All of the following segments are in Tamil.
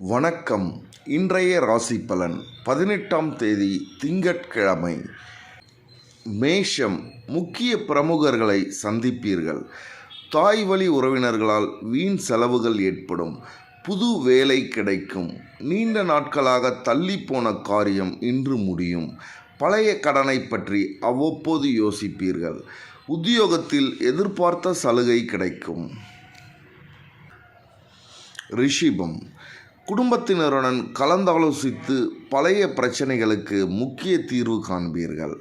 வணக்கம். இன்றைய ராசி பலன் பதினெட்டாம் தேதி திங்கட்கிழமை. மேஷம் முக்கிய பிரமுகர்களை சந்திப்பீர்கள். தாய் வழி உறவினர்களால் வீண் செலவுகள் ஏற்படும். புது வேலை கிடைக்கும். நீண்ட நாட்களாக தள்ளிப்போன காரியம் இன்று முடியும். பழைய கடனை பற்றி அவ்வப்போது யோசிப்பீர்கள். உத்தியோகத்தில் எதிர்பார்த்த சலுகை கிடைக்கும். ரிஷிபம் குடும்பத்தினருடன் கலந்தாலோசித்து பழைய பிரச்சனைகளுக்கு முக்கிய தீர்வு காண்பீர்கள்.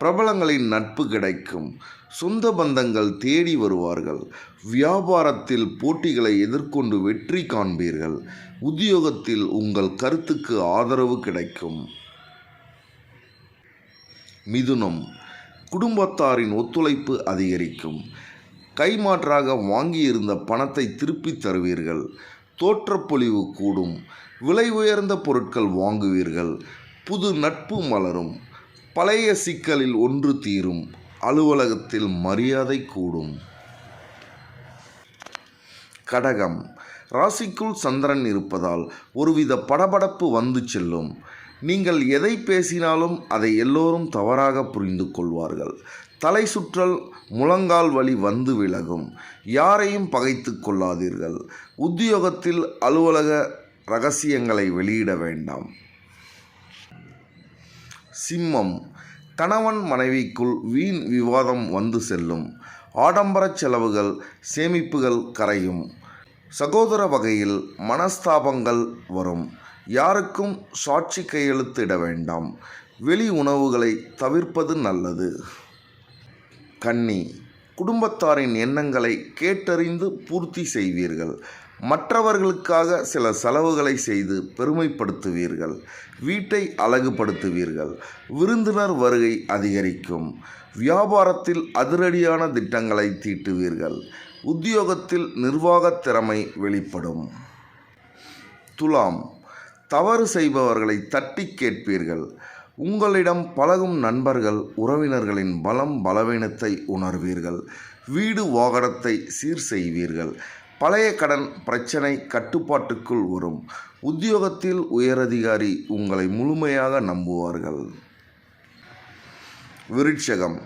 பிரபலங்களின் நட்பு கிடைக்கும். சொந்த பந்தங்கள் தேடி வருவார்கள். வியாபாரத்தில் போட்டிகளை எதிர்கொண்டு வெற்றி காண்பீர்கள். உத்தியோகத்தில் உங்கள் கருத்துக்கு ஆதரவு கிடைக்கும். மிதுனம். குடும்பத்தாரின் ஒத்துழைப்பு அதிகரிக்கும். கைமாற்றாக வாங்கியிருந்த பணத்தை திருப்பித் தருவீர்கள். தோற்றப்பொழிவு கூடும். விலை உயர்ந்த பொருட்கள் வாங்குவீர்கள். புது நட்பு மலரும். பழைய சிக்கலில் ஒன்று தீரும். அலுவலகத்தில் மரியாதை கூடும். கடகம். ராசிக்குள் சந்திரன் இருப்பதால் ஒருவித படபடப்பு வந்து செல்லும். நீங்கள் எதை பேசினாலும் அதை எல்லோரும் தவறாக புரிந்து கொள்வார்கள். தலை சுற்றல் முழங்கால் வலி வந்து விலகும். யாரையும் பகைத்து கொள்ளாதீர்கள். உத்தியோகத்தில் அலுவலக ரகசியங்களை வெளியிட வேண்டாம். சிம்மம். கணவன் மனைவிக்குள் வீண் விவாதம் வந்து செல்லும். ஆடம்பரச் செலவுகள் சேமிப்புகள் கரையும். சகோதர வகையில் மனஸ்தாபங்கள் வரும். யாருக்கும் சாட்சி கையெழுத்திட வேண்டாம். வெளி உணவுகளை தவிர்ப்பது நல்லது. கன்னி குடும்பத்தாரின் எண்ணங்களை கேட்டறிந்து பூர்த்தி செய்வீர்கள். மற்றவர்களுக்காக சில செலவுகளை செய்து பெருமைப்படுத்துவீர்கள். வீட்டை அழகுபடுத்துவீர்கள். விருந்தினர் வருகை அதிகரிக்கும். வியாபாரத்தில் அதிரடியான திட்டங்களை தீட்டுவீர்கள். உத்தியோகத்தில் நிர்வாகத் திறமை வெளிப்படும். துலாம் தவறு செய்பவர்களை தட்டி கேட்பீர்கள். உங்களிடம் பழகும் நண்பர்கள் உறவினர்களின் பலம் பலவீனத்தை உணர்வீர்கள். வீடு வாகனத்தை சீர் செய்வீர்கள். பழைய கடன் பிரச்சனை கட்டுப்பாட்டுக்குள் வரும். உத்தியோகத்தில் உயரதிகாரி உங்களை முழுமையாக நம்புவார்கள். விருட்சகம்.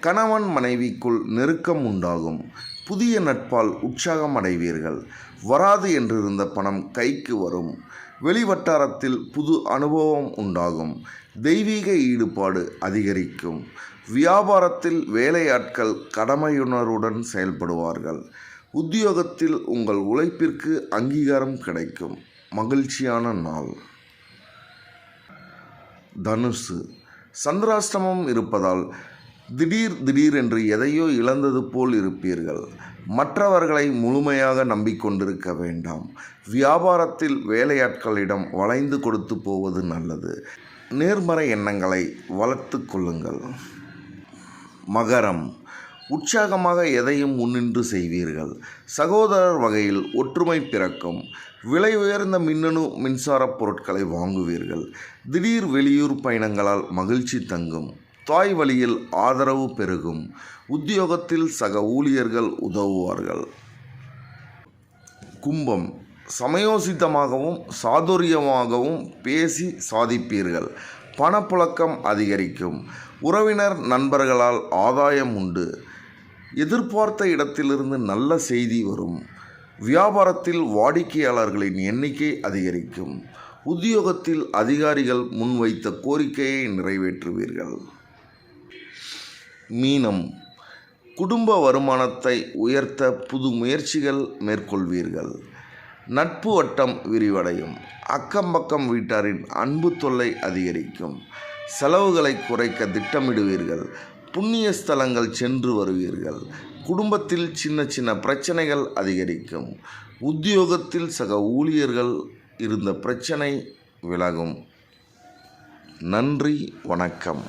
கணவன் மனைவிக்குள் நெருக்கம் உண்டாகும். புதிய நட்பால் உற்சாகம் அடைவீர்கள். வராது என்றிருந்த பணம் கைக்கு வரும். வெளிவட்டாரத்தில் புது அனுபவம் உண்டாகும். தெய்வீக ஈடுபாடு அதிகரிக்கும். வியாபாரத்தில் வேலையாட்கள் கடமையுணர்வுடன் செயல்படுவார்கள். உத்தியோகத்தில் உங்கள் உழைப்பிற்கு அங்கீகாரம் கிடைக்கும். மகிழ்ச்சியான நாள். தனுசு. சந்திராஷ்டமம் இருப்பதால் திடீர் திடீரென்று எதையோ இழந்தது போல் இருப்பீர்கள். மற்றவர்களை முழுமையாக நம்பிக்கொண்டிருக்க வேண்டாம். வியாபாரத்தில் வேலையாட்களிடம் வளைந்து கொடுத்து போவது நல்லது. நேர்மறை எண்ணங்களை வளர்த்து கொள்ளுங்கள். மகரம். உற்சாகமாக எதையும் முன்னின்று செய்வீர்கள். சகோதரர் வகையில் ஒற்றுமை பிறக்கும். விலை உயர்ந்த மின்னணு மின்சாரப் பொருட்களை வாங்குவீர்கள். திடீர் வெளியூர் பயணங்களால் மகிழ்ச்சி தங்கும். தாய் வழியில் ஆதரவு பெருகும். உத்தியோகத்தில் சக ஊழியர்கள் உதவுவார்கள். கும்பம். சமயோசிதமாகவும் சாதுரியமாகவும் பேசி சாதிப்பீர்கள். பணப்புழக்கம் அதிகரிக்கும். உறவினர் நண்பர்களால் ஆதாயம் உண்டு. எதிர்பார்த்த இடத்திலிருந்து நல்ல செய்தி வரும். வியாபாரத்தில் வாடிக்கையாளர்களின் எண்ணிக்கை அதிகரிக்கும். உத்தியோகத்தில் அதிகாரிகள் முன்வைத்த கோரிக்கையை நிறைவேற்றுவீர்கள். மீனம். குடும்ப வருமானத்தை உயர்த்த புது முயற்சிகள் மேற்கொள்வீர்கள். நட்பு வட்டம் விரிவடையும். அக்கம் பக்கம் வீட்டாரின் அன்பு தொல்லை அதிகரிக்கும். செலவுகளை குறைக்க திட்டமிடுவீர்கள். புண்ணிய ஸ்தலங்கள் சென்று வருவீர்கள். குடும்பத்தில் சின்ன சின்ன பிரச்சனைகள் அதிகரிக்கும். உத்தியோகத்தில் சக ஊழியர்கள் இருந்த பிரச்சனை விலகும். நன்றி வணக்கம்.